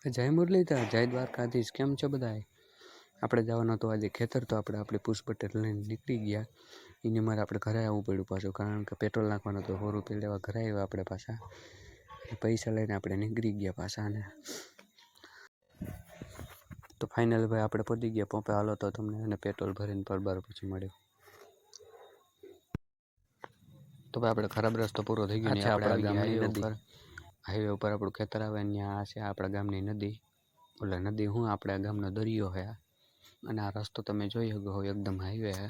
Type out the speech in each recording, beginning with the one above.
જય મુરલીધર જય દ્વારકાધીશ કેમ છો બધાએ આપણે જવાનો તો આજે ખેતર તો આપણે આપણે પુષ્પ પટેલ લઈને નીકળી ગયા. એની મારે આપણે ઘરે આવવું પડ્યું પાછું કારણ કે પેટ્રોલ નાખવાનું તો સો રૂપિયા લેવા ઘરે આવ્યા આપણે પાછા. પૈસા લઈને આપણે નીકળી ગયા પાછા અને તો ફાઇનલ ભાઈ આપણે પહોંચી ગયા પંપે હાલો તો તમને અને પેટ્રોલ ભરીને પરબાર પછી મળ્યો. તો ભાઈ આપણે ખરાબ રસ્તો પૂરો થઈ ગયો આપણે ગામની ઉપર. હાઈવે ઉપર આપણું ખેતર આવે ત્યાં છે આપણા ગામની નદી. એટલે નદી હું આપણા ગામનો દરિયો છે અને આ રસ્તો તમે જોઈ શકો છો, એકદમ હાઈવે છે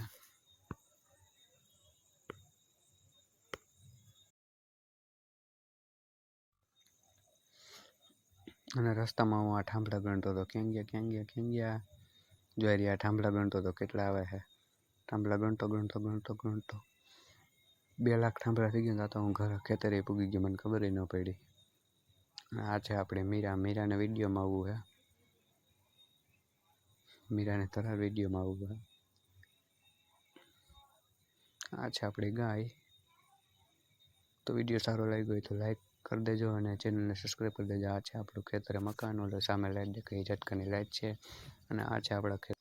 અને રસ્તામાં હું આ ઠાંભલા ગણતો હતો ક્યાં ગયા ક્યાં ગયા ક્યાં ગયા જોઈ રહ્યા ઠાંભલા ગણતો હતો કેટલા આવે છે ઠાંભલા ગણતો ગણતો ગણતો ગણતો. બે લાખ ઠાંભલા થઈ ગયા તો હું ઘર ખેતરે પૂગી ગયો, મને ખબર ન પડી. આ છે આપણે મીરા, મીરાને વિડીયોમાં આવવું છે મીરાને તરા વિડીયોમાં આવવું છે આ છે આપણી ગાય. તો વીડિયો સારો લાગ્યો હોય તો લાઈક કરી દેજો અને ચેનલને સબસ્ક્રાઈબ કરી દેજો. આ છે આપણું ખેતરે મકાન, ઓલો સામે લાઈટ દેખાય, ઝટકાની લાઈટ છે. અને આ છે આપણા